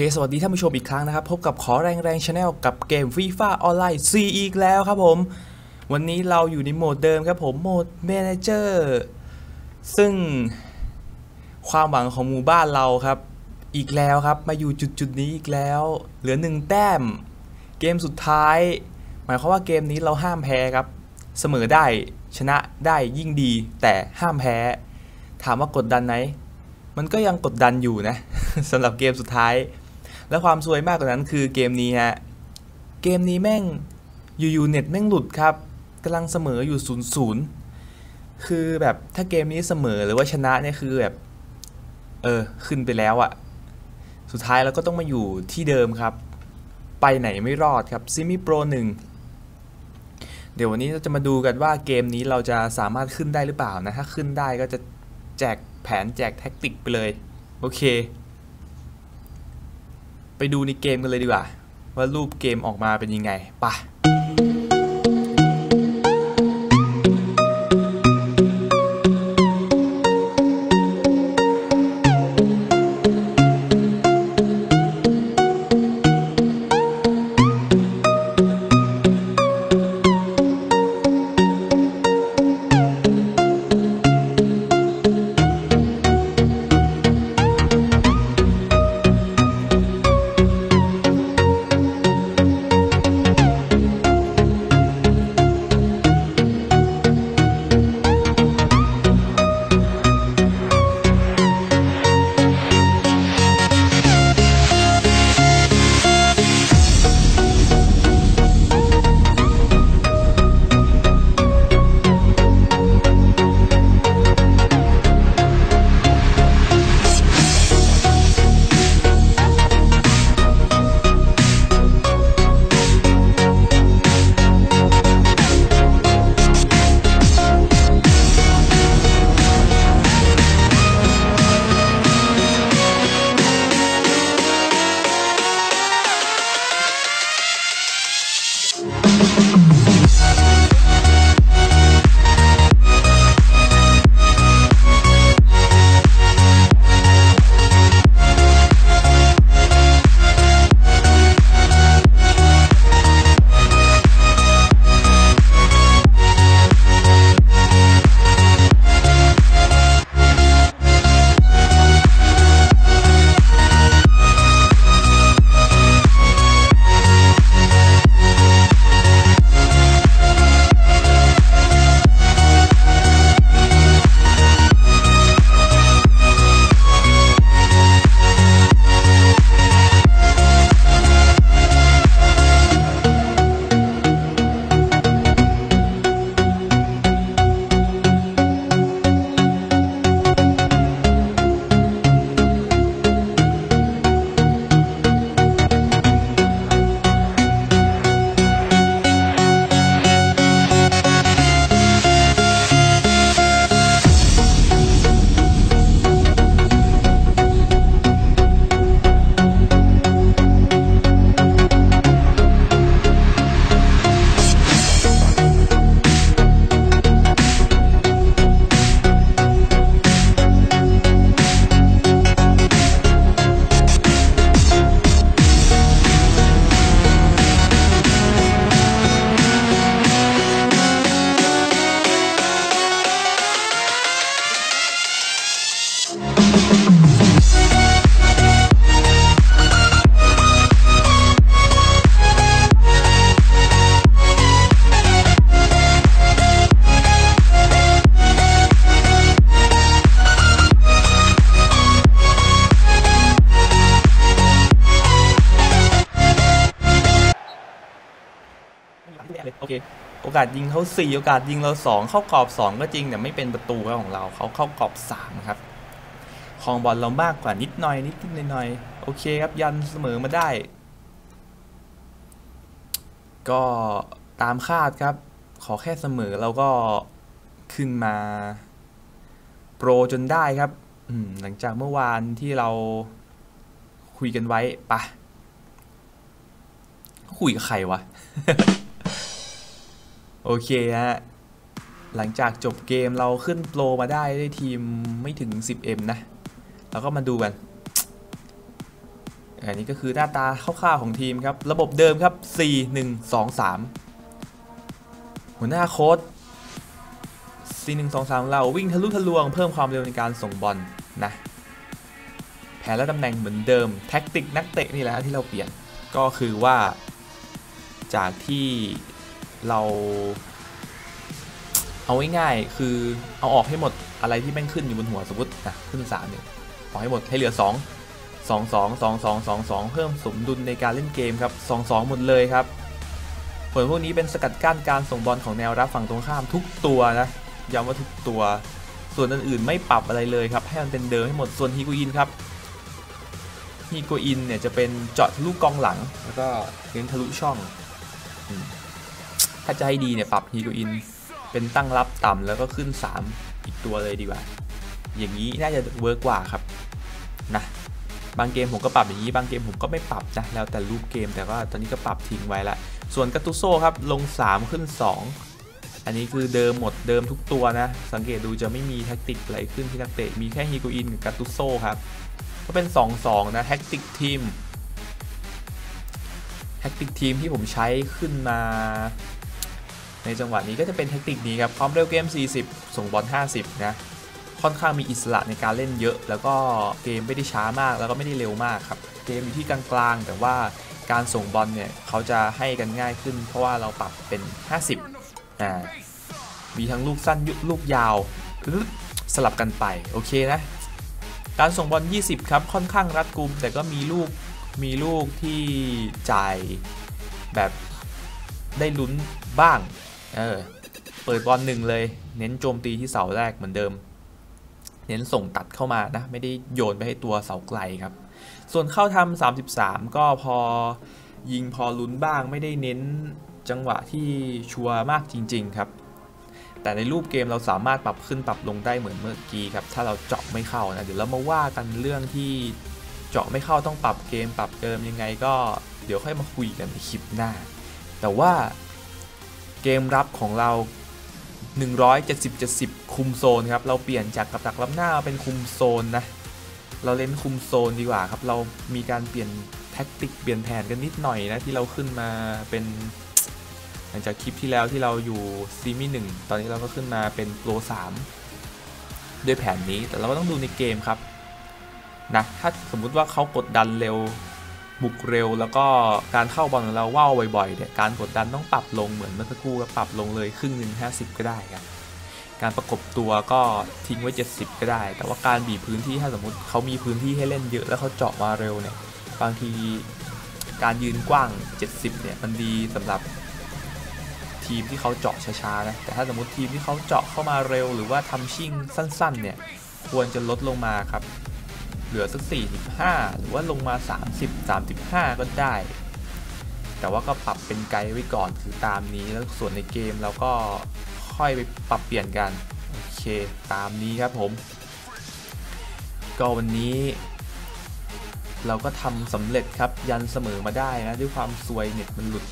เคสวัสดีท่านผู้ชมอีกครั้งนะครับ พบกับขอแรงแรงชาแนลกับเกมฟีฟ่าออนไลน์ C อีกแล้วครับผม วันนี้เราอยู่ในโหมดเดิมครับผมโหมด Manager ซึ่งความหวังของหมู่บ้านเราครับ อีกแล้วครับ มาอยู่จุดจุดนี้อีกแล้ว เหลือหนึ่งแต้ม เกมสุดท้าย หมายความว่าเกมนี้เราห้ามแพ้ครับ เสมอได้ชนะได้ยิ่งดี แต่ห้ามแพ้ ถามว่ากดดันไหมมันก็ยังกดดันอยู่นะสำหรับเกมสุดท้าย และความซวยมากกว่านั้นคือเกมนี้ฮะ เกมนี้แม่งอยู่ๆเน็ตแม่งหลุดครับกำลังเสมออยู่0ูนย์คือแบบถ้าเกมนี้เสมอหรือว่าชนะเนี่ยคือแบบ เออ ขึ้นไปแล้วอะสุดท้ายเราก็ต้องมาอยู่ที่เดิมครับ ไปไหนไม่รอดครับซิมิโปรหนึ่งเดี๋ยววันนี้เราจะมาดูกันว่าเกมนี้เราจะสามารถขึ้นได้หรือเปล่านะ ถ้าขึ้นได้ก็จะแจกแผนแจกแท็กติกไปเลย โอเค ไปดูในเกมกันเลยดีกว่า ว่ารูปเกมออกมาเป็นยังไงไปะ โอเคโอกาสยิงเขา4โอกาสยิงเรา 2 เข้ากรอบ 2 ก็จริงแต่ไม่เป็นประตูของเราเขาเข้ากรอบ3ครับคองบอลเรามากกว่านิดหน่อยนิดนิดหน่อยโอเคครับยันเสมอมาได้ ก็ตามคาดครับ ขอแค่เสมอเราก็ขึ้นมาโปรจนได้ครับหลังจากเมื่อวานที่เราคุยกันไว้ปะคุยกับใครวะ โอเคฮะ หลังจากจบเกมเราขึ้นโปรมาได้ด้วยทีมไม่ถึง 10M นะ เราก็มาดูกันออันนี้ก็คือหน้าตาคร่าวๆของทีมครับ ระบบเดิมครับ 4 1 2 3 หัวหน้าโค้ด4 1 2 3 เราวิ่งทะลุทะลวงเพิ่มความเร็วในการส่งบอลนะ แผนและตำแหน่งเหมือนเดิม แท็กติกนักเตะนี่แหละที่เราเปลี่ยนก็คือว่าจากที่ เราเอาง่ายๆคือเอาออกให้หมดอะไรที่แม่งขึ้นอยู่บนหัวสมมตินะขึ้น3เนี่ยออกให้หมดให้เหลือ2 2 2 2 2 2 2เพิ่มสมดุลในการเล่นเกมครับ2 2หมดเลยครับผลพวกนี้เป็นสกัดกั้นการส่งบอลของแนวรับฝั่งตรงข้ามทุกตัวนะย้ำว่าทุกตัว ส่วนอื่นๆไม่ปรับอะไรเลยครับให้มันเป็นเดิมให้หมดส่วนฮีโกอินครับฮีโกอินเนี่ยจะเป็นเจาะทะลุกองหลัง แล้วก็เน้นทะลุช่องอ ถ้าจะให้ดีเนี่ยปรับฮีโกอินเป็นตั้งรับต่ำแล้วก็ขึ้น 3 อีกตัวเลยดีกว่า อย่างนี้น่าจะเวิร์กกว่าครับนะบางเกมผมก็ปรับอย่างนี้บางเกมผมก็ไม่ปรับนะแล้วแต่รูปเกมแต่ว่าตอนนี้ก็ปรับทิ้งไว้ละส่วนกาตุโซครับลง 3 ขึ้น 2 อันนี้คือเดิมหมดเดิมทุกตัวนะ สังเกตดูจะไม่มีแท็กติกอะไรขึ้นที่นักเตะมีแค่ฮีโกอินกับกาตุโซครับก็เป็น 2-2 นะแท็กติกทีมแท็กติกทีมที่ผมใช้ขึ้นมา ในจังหวะนี้ก็จะเป็นแท็กติกนี้ครับความเร็วเกม 40 ส่งบอล 50 นะ ค่อนข้างมีอิสระในการเล่นเยอะ แล้วก็เกมไม่ได้ช้ามากแล้วก็ไม่ได้เร็วมากครับ เกมอยู่ที่กลางๆ แต่ว่าการส่งบอลเนี่ยเขาจะให้กันง่ายขึ้น เพราะว่าเราปรับเป็น 50อ่ามีทั้งลูกสั้นลูกยาวสลับกันไปโอเคนะการส่งบอล 20 ครับ ค่อนข้างรัดกุม แต่ก็มีลูก มีลูกที่จ่ายแบบ ได้ลุ้นบ้าง เออ เปิดบอลหนึ่งเลย เน้นโจมตีที่เสาแรกเหมือนเดิม เน้นส่งตัดเข้ามานะ ไม่ได้โยนไปให้ตัวเสาไกลครับ ส่วนเข้าทำ33 ก็พอยิงพอลุ้นบ้างไม่ได้เน้นจังหวะที่ชัวร์มากจริง ๆ ครับ แต่ในรูปเกมเราสามารถปรับขึ้นปรับลงได้เหมือนเมื่อกี้ครับ ถ้าเราเจาะไม่เข้านะ เดี๋ยวเรามาว่ากันเรื่องที่เจาะไม่เข้าต้องปรับเกมปรับเกิมยังไงก็เดี๋ยวค่อยมาคุยกันในคลิปหน้า แต่ว่าเกมรับของเรา 170 70 คุมโซนครับ เราเปลี่ยนจากกับดักล้ำหน้าเป็นคุมโซนนะ เราเล่นคุมโซนดีกว่าครับ เรามีการเปลี่ยนแท็กติกเปลี่ยนแผนกันนิดหน่อยนะที่เราขึ้นมาเป็นหลังจากคลิปที่แล้วที่เราอยู่ซีมี่หนึ่งตอนนี้เราก็ขึ้นมาเป็นโปรสามด้วยแผนนี้แต่เราก็ต้องดูในเกมครับนะถ้าสมมุติว่าเขากดดันเร็ว บุกเร็ว แล้วก็การเข้าบอลของเราว่าวบ่อยๆเนี่ยการกดดันต้องปรับลงเหมือนเมื่อสักครู่ก็ปรับลงเลยครึ่งหนึ่ง50 ก็ได้ครับการประกบตัวก็ทิ้งไว้ 70 ก็ได้ แต่ว่าการบีบพื้นที่ถ้าสมมติเขามีพื้นที่ให้เล่นเยอะแล้วเขาเจาะมาเร็วเนี่ยบางทีการยืนกว้าง 70 เนี่ยมันดีสำหรับทีมที่เขาเจาะช้าๆนะแต่ถ้าสมมติทีมที่เขาเจาะเข้ามาเร็ว หรือว่าทำชิ่งสั้นๆเนี่ยควรจะลดลงมาครับ เหลือสัก 45 หรือว่าลงมา 30 35 ก็ได้ แต่ว่าก็ปรับเป็นไกด์ไว้ก่อนคือตามนี้แล้วส่วนในเกมเราก็ค่อยไปปรับเปลี่ยนกัน โอเค ตามนี้ครับผม ก็วันนี้ เราก็ทำสำเร็จครับยันเสมอมาได้นะ ด้วยความซวยเน็ตมันหลุด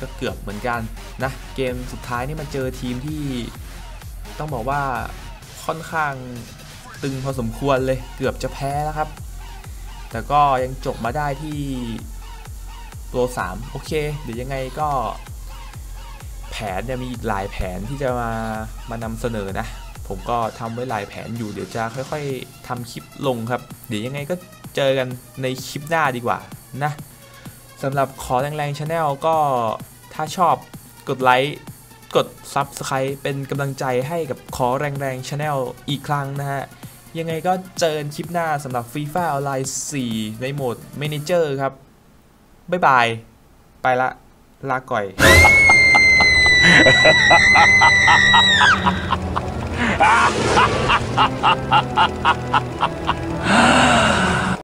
ก็เกือบเหมือนกันนะ เกมสุดท้ายนี่มาเจอทีมที่ต้องบอกว่าค่อนข้าง ตึงพอสมควรเลยเกือบจะแพ้แล้วครับ แต่ก็ยังจบมาได้ที่ตัว 3 โอเค เดี๋ยวยังไงก็ แผนเนี่ยมีอีกหลายแผนที่จะมามานำเสนอนะ ผมก็ทำไว้หลายแผนอยู่เดี๋ยวจะค่อยๆทำคลิปลงครับ เดี๋ยวยังไงก็เจอกันในคลิปหน้าดีกว่านะสำหรับขอแรงๆชาแนลก็ถ้าชอบกดไลค์กด Subscribe เป็นกำลังใจให้กับขอแรงๆชาแนลอีกครั้งนะฮะ ยังไงก็เจอกันคลิปหน้าสำหรับ FIFA Online 4 ในโหมด Manager ครับ บ๊ายบาย ไปละ ลาก่อย Ha